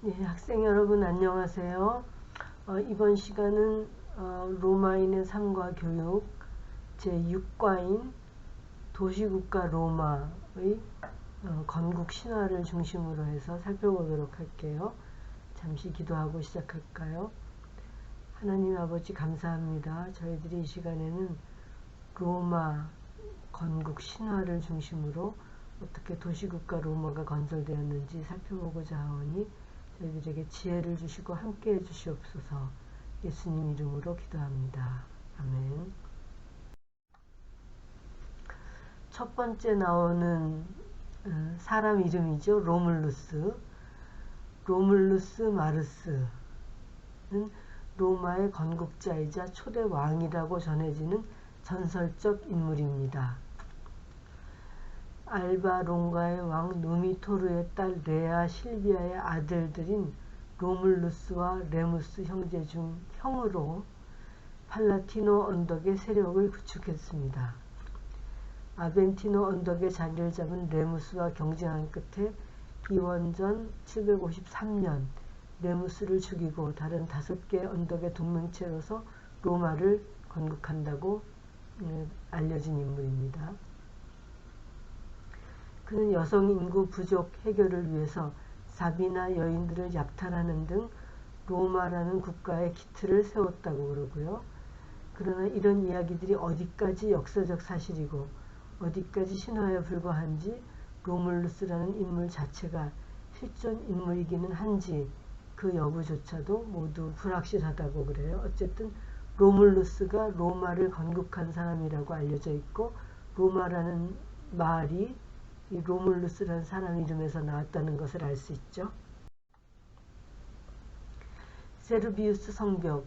네, 학생 여러분 안녕하세요. 어, 이번 시간은 어, 로마인의 삶과 교육 제6과인 도시국가 로마의 어, 건국 신화를 중심으로 해서 살펴보도록 할게요. 잠시 기도하고 시작할까요? 하나님 아버지 감사합니다. 저희들이 이 시간에는 로마 건국 신화를 중심으로 어떻게 도시국가 로마가 건설되었는지 살펴보고자 하오니 저희들에게 지혜를 주시고 함께 해 주시옵소서 예수님 이름으로 기도합니다. 아멘. 첫 번째 나오는 어, 사람 이름이죠. 로물루스. 로물루스 마르스는 로마의 건국자이자 초대 왕이라고 전해지는 전설적 인물입니다. 알바 롱가의 왕 누미토르의 딸 레아 실비아의 아들들인 로물루스와 레무스 형제 중 형으로 팔라티노 언덕의 세력을 구축했습니다. 아벤티노 언덕의 자리를 잡은 레무스와 경쟁한 끝에 기원전 753년 레무스를 죽이고 다른 다섯 개 언덕의 동맹체로서 로마를 건국한다고 음, 알려진 인물입니다. 그는 여성 인구 부족 해결을 위해서 사비나 여인들을 약탈하는 등 로마라는 국가의 기틀을 세웠다고 그러고요. 그러나 이런 이야기들이 어디까지 역사적 사실이고 어디까지 신화에 불과한지 로물루스라는 인물 자체가 실존 인물이기는 한지 그 여부조차도 모두 불확실하다고 그래요. 어쨌든 로물루스가 로마를 건국한 사람이라고 알려져 있고 로마라는 말이 이 로물루스라는 사람 이름에서 나왔다는 것을 알 수 있죠. 세르비우스 성벽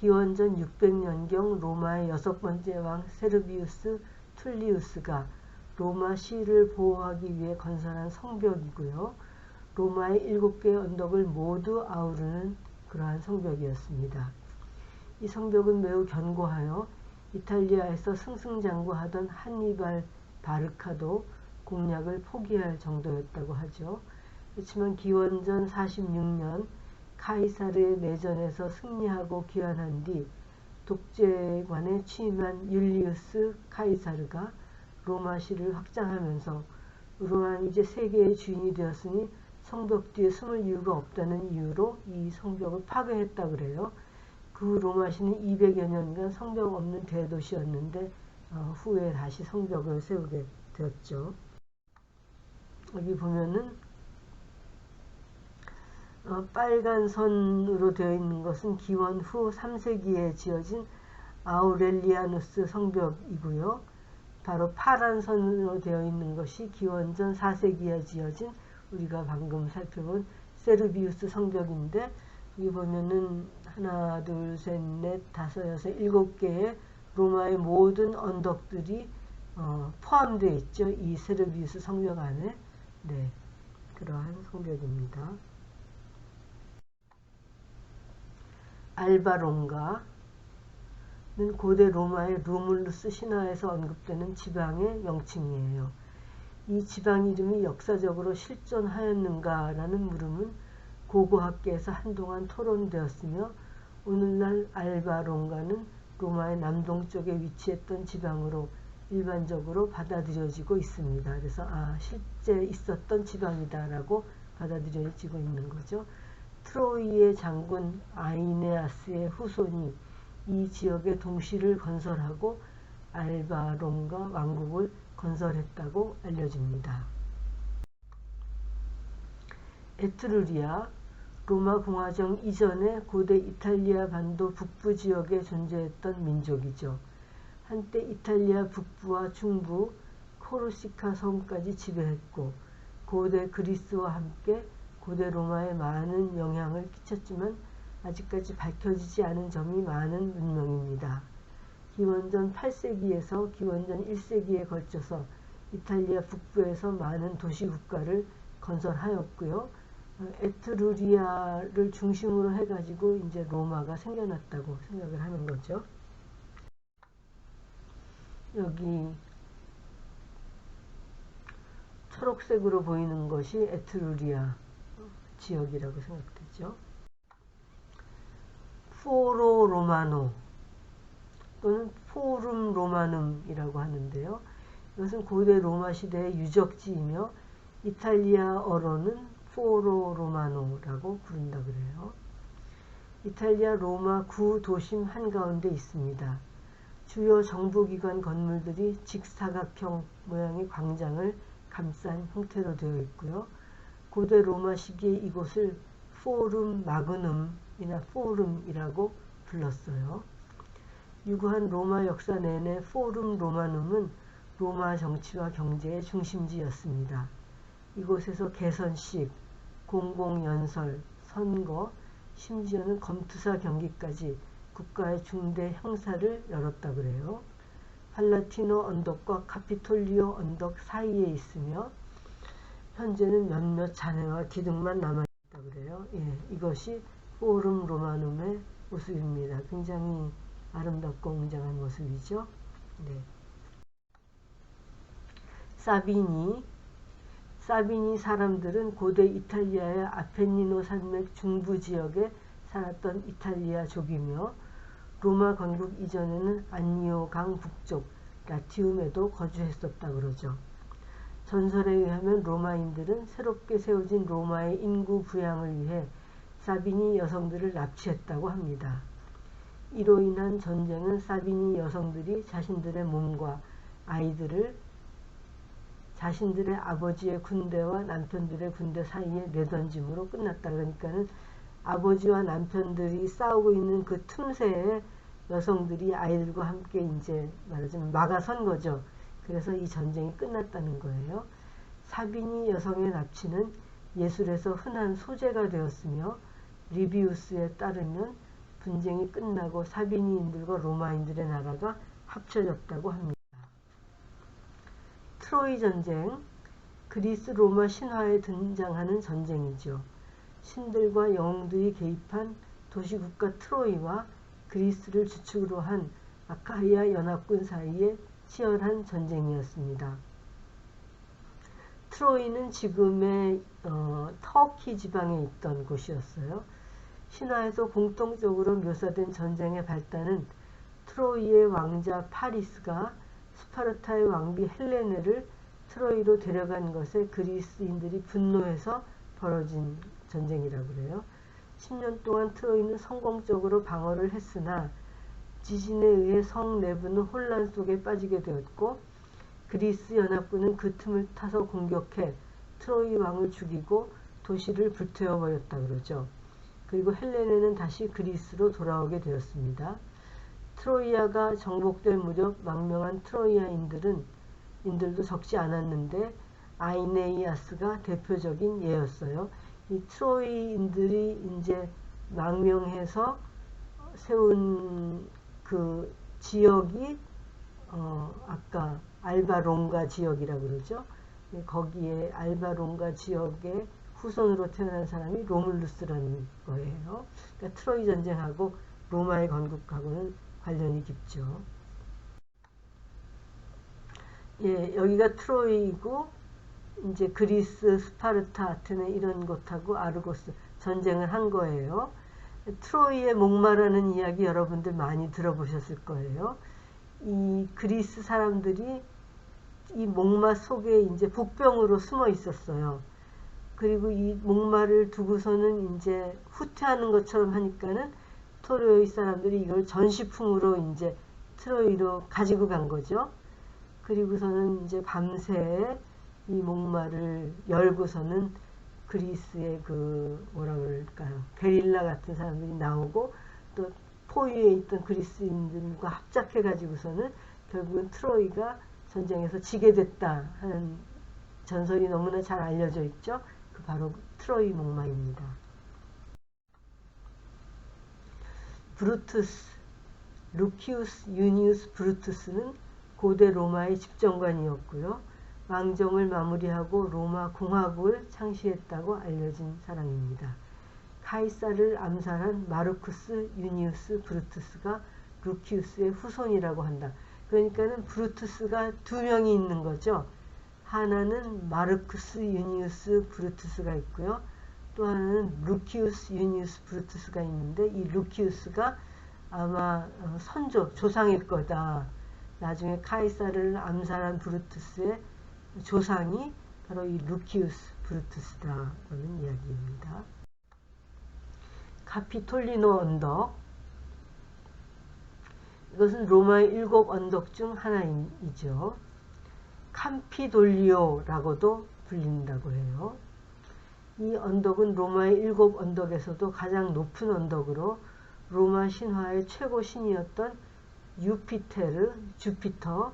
기원전 600년경 로마의 여섯 번째 왕 세르비우스 툴리우스가 로마 시를 보호하기 위해 건설한 성벽이고요. 로마의 일곱 개의 언덕을 모두 아우르는 그러한 성벽이었습니다. 이 성벽은 매우 견고하여 이탈리아에서 승승장구하던 한니발 바르카도 공략을 포기할 정도였다고 하죠. 그렇지만 기원전 46년 카이사르의 내전에서 승리하고 귀환한 뒤 독재관에 취임한 율리우스 카이사르가 로마시를 확장하면서 로마는 이제 세계의 주인이 되었으니 성벽 뒤에 숨을 이유가 없다는 이유로 이 성벽을 파괴했다 그래요. 그 로마시는 200여 년간 성벽 없는 대도시였는데 어, 후에 다시 성벽을 세우게 되었죠. 여기 보면은 어, 빨간 선으로 되어 있는 것은 기원 후 3세기에 지어진 아우렐리아누스 성벽이고요. 바로 파란 선으로 되어 있는 것이 기원전 4세기에 지어진 우리가 방금 살펴본 세르비우스 성벽인데 여기 보면은 하나 둘 셋 넷 다섯 여섯 일곱 개의 로마의 모든 언덕들이 어, 포함되어 있죠. 이 세르비우스 성벽 안에 네, 그러한 성벽입니다. 알바롱가는 고대 로마의 루물루스 신화에서 언급되는 지방의 명칭이에요. 이 지방 이름이 역사적으로 실존하였는가라는 물음은 고고학계에서 한동안 토론되었으며 오늘날 알바롱가는 로마의 남동쪽에 위치했던 지방으로 일반적으로 받아들여지고 있습니다. 그래서 아 실제 있었던 지방이다라고 받아들여지고 있는 거죠. 트로이의 장군 아이네아스의 후손이 이 지역의 동시를 건설하고 알바롬과 왕국을 건설했다고 알려집니다. 에트루리아 로마 공화정 이전에 고대 이탈리아 반도 북부 지역에 존재했던 민족이죠. 한때 이탈리아 북부와 중부 코르시카 섬까지 지배했고 고대 그리스와 함께 고대 로마에 많은 영향을 끼쳤지만 아직까지 밝혀지지 않은 점이 많은 문명입니다. 기원전 8세기에서 기원전 1세기에 걸쳐서 이탈리아 북부에서 많은 도시국가를 건설하였고요. 에트루리아를 중심으로 해가지고 이제 로마가 생겨났다고 생각을 하는 거죠. 여기 초록색으로 보이는 것이 에트루리아 지역이라고 생각되죠. 포로 로마노 또는 포룸 로마눔이라고 하는데요. 이것은 고대 로마 시대의 유적지이며 이탈리아어로는 포로 로마노라고 부른다 그래요. 이탈리아 로마 구 도심 한가운데 있습니다. 주요 정부기관 건물들이 직사각형 모양의 광장을 감싼 형태로 되어 있고요. 고대 로마 시기에 이곳을 포룸 마그눔이나 포rum이라고 불렀어요. 유구한 로마 역사 내내 포룸 로마눔은 로마 정치와 경제의 중심지였습니다. 이곳에서 개선식, 공공연설, 선거, 심지어는 검투사 경기까지 국가의 중대 행사를 열었다 그래요. 팔라티노 언덕과 카피톨리오 언덕 사이에 있으며 현재는 몇몇 잔해와 기둥만 남아있다 그래요. 예, 이것이 포rum 로마눔의 모습입니다. 굉장히 아름답고 웅장한 모습이죠. 네. 사비니 사비니 사람들은 고대 이탈리아의 아펜니노 산맥 중부 지역에 살았던 이탈리아족이며 로마 건국 이전에는 안니오 강 북쪽 라티움에도 거주했었다 그러죠. 전설에 의하면 로마인들은 새롭게 세워진 로마의 인구 부양을 위해 사비니 여성들을 납치했다고 합니다. 이로 인한 전쟁은 사비니 여성들이 자신들의 몸과 아이들을 자신들의 아버지의 군대와 남편들의 군대 사이에 내던짐으로 끝났다. 그러니까는 아버지와 남편들이 싸우고 있는 그 틈새에 여성들이 아이들과 함께 이제 말하자면 막아선 거죠. 그래서 이 전쟁이 끝났다는 거예요. 사비니 여성의 납치는 예술에서 흔한 소재가 되었으며 리비우스에 따르면 분쟁이 끝나고 사비니인들과 로마인들의 나라가 합쳐졌다고 합니다. 트로이 전쟁, 그리스 로마 신화에 등장하는 전쟁이죠. 신들과 영웅들이 개입한 도시국가 트로이와 그리스를 주축으로 한 아카이아 연합군 사이에 치열한 전쟁이었습니다. 트로이는 지금의 어, 터키 지방에 있던 곳이었어요. 신화에서 공통적으로 묘사된 전쟁의 발단은 트로이의 왕자 파리스가 스파르타의 왕비 헬레네를 트로이로 데려간 것에 그리스인들이 분노해서 벌어진 전쟁이라고 그래요. 10년 동안 트로이는 성공적으로 방어를 했으나 지진에 의해 성 내부는 혼란 속에 빠지게 되었고 그리스 연합군은 그 틈을 타서 공격해 트로이 왕을 죽이고 도시를 불태워 버렸다 그러죠. 그리고 헬레네는 다시 그리스로 돌아오게 되었습니다. 트로이아가 정복될 무렵 망명한 트로이아인들은 인들도 적지 않았는데 아이네이아스가 대표적인 예였어요. 이 트로이인들이 이제 망명해서 세운 그 지역이 어 아까 알바롱가 지역이라 그러죠. 예, 거기에 알바롱가 지역의 후손으로 태어난 사람이 로물루스라는 거예요. 그러니까 트로이 전쟁하고 로마의 건국하고는 관련이 깊죠. 예, 여기가 트로이고 이제 그리스, 스파르타, 아테네 이런 곳하고 아르고스 전쟁을 한 거예요. 트로이의 목마라는 이야기 여러분들 많이 들어보셨을 거예요. 이 그리스 사람들이 이 목마 속에 이제 복병으로 숨어 있었어요. 그리고 이 목마를 두고서는 이제 후퇴하는 것처럼 하니까는 트로이 사람들이 이걸 전시품으로 이제 트로이로 가지고 간 거죠. 그리고서는 이제 밤새 이 목마를 열고서는 그리스의 그 뭐라 그럴까요 게릴라 같은 사람들이 나오고 또 포위에 있던 그리스인들과 합작해 가지고서는 결국은 트로이가 전쟁에서 지게 됐다 하는 전설이 너무나 잘 알려져 있죠. 그 바로 트로이 목마입니다. 브루투스, 루키우스 유니우스 브루투스는 고대 로마의 집정관이었고요. 왕정을 마무리하고 로마 공화국을 창시했다고 알려진 사람입니다. 카이사를 암살한 마르쿠스 유니우스 브루투스가 루키우스의 후손이라고 한다. 그러니까는 브루투스가 두 명이 있는 거죠. 하나는 마르쿠스 유니우스 브루투스가 있고요. 또 하나는 루키우스 유니우스 브루투스가 있는데 이 루키우스가 아마 어, 선조 조상일 거다. 나중에 카이사를 암살한 브루투스의 조상이 바로 이 루키우스 브루투스다라는 이야기입니다. 카피톨리노 언덕 이것은 로마의 일곱 언덕 중 하나이죠. 캄피돌리오라고도 불린다고 해요. 이 언덕은 로마의 일곱 언덕에서도 가장 높은 언덕으로 로마 신화의 최고 신이었던 유피테르, 주피터와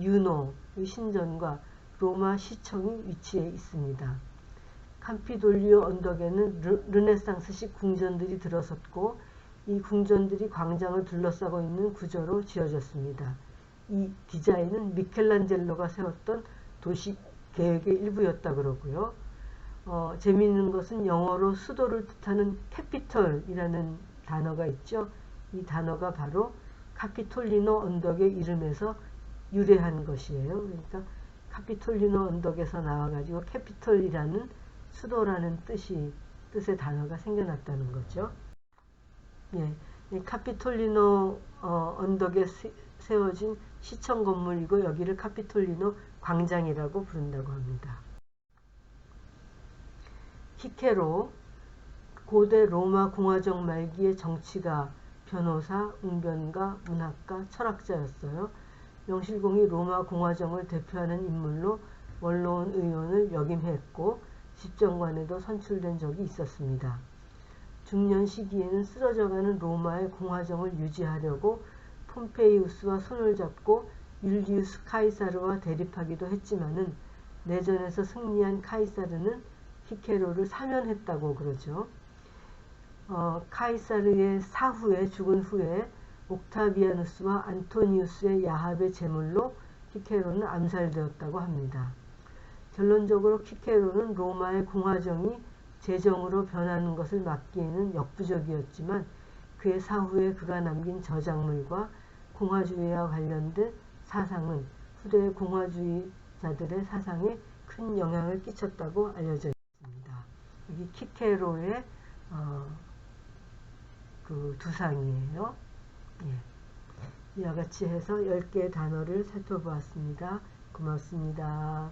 유노의 신전과 로마 시청이 위치해 있습니다. 캄피돌리오 언덕에는 르, 르네상스식 궁전들이 들어섰고 이 궁전들이 광장을 둘러싸고 있는 구조로 지어졌습니다. 이 디자인은 미켈란젤로가 세웠던 도시 계획의 일부였다 그러고요. 어, 재미있는 것은 영어로 수도를 뜻하는 캐피털이라는 단어가 있죠. 이 단어가 바로 카피톨리노 언덕의 이름에서 유래한 것이에요. 그러니까 카피톨리노 언덕에서 나와가지고 캐피털이라는 수도라는 뜻이 뜻의 단어가 생겨났다는 거죠. 예, 이 카피톨리노 어, 언덕에 세, 세워진 시청 건물이고 여기를 카피톨리노 광장이라고 부른다고 합니다. 히케로 고대 로마 공화정 말기의 정치가 변호사, 웅변가, 문학가, 철학자였어요. 명실공히 로마 공화정을 대표하는 인물로 원로원 의원을 역임했고 집정관에도 선출된 적이 있었습니다. 중년 시기에는 쓰러져가는 로마의 공화정을 유지하려고 폼페이우스와 손을 잡고 율리우스 카이사르와 대립하기도 했지만은 내전에서 승리한 카이사르는 히케로를 사면했다고 그러죠. 어, 카이사르의 사후에 죽은 후에 옥타비아누스와 안토니우스의 야합의 제물로 히케로는 암살되었다고 합니다. 결론적으로 키케로는 로마의 공화정이 제정으로 변하는 것을 막기에는 역부족이었지만 그의 사후에 그가 남긴 저작물과 공화주의와 관련된 사상은 후대의 공화주의자들의 사상에 큰 영향을 끼쳤다고 알려져 있습니다. 여기 키케로의 어, 그 두상이에요. 예. 이와 같이 해서 10개의 단어를 살펴보았습니다. 고맙습니다.